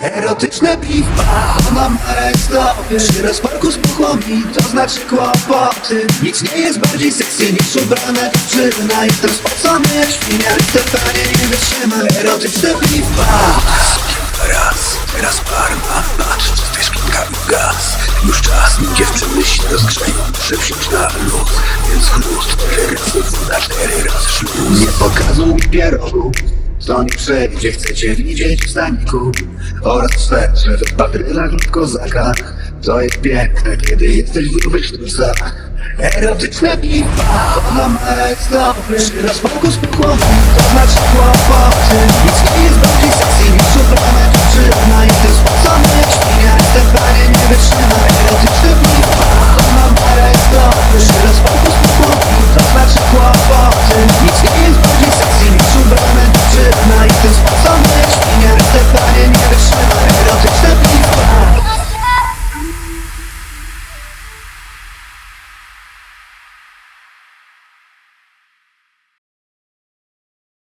Erotyczne piwa, ona ma stopy Przy rozporku z puchłami, to znaczy kłopoty. Nic nie jest bardziej sexy niż ubrana dziewczyna. Jestem spocony, świniaryste panie nie wytrzyma Erotyczne piwa. Raz, teraz barman, patrz, co ty szklanka i gaz. Już czas, dziewczyny się rozgrzeją Muszę wziąć na luz, więc chlust Cztery razy woda, cztery razy szluz Nie pokazuj mi pierogu To nie przejdzie, chcecie widzieć w staniku Oraz w sferze, w patrylach lub kozakach To jest piękne, kiedy jesteś w grubych sztucach Erotyczne piwa, ona ma stopy Przy rozporku z puchłami, to znaczy nie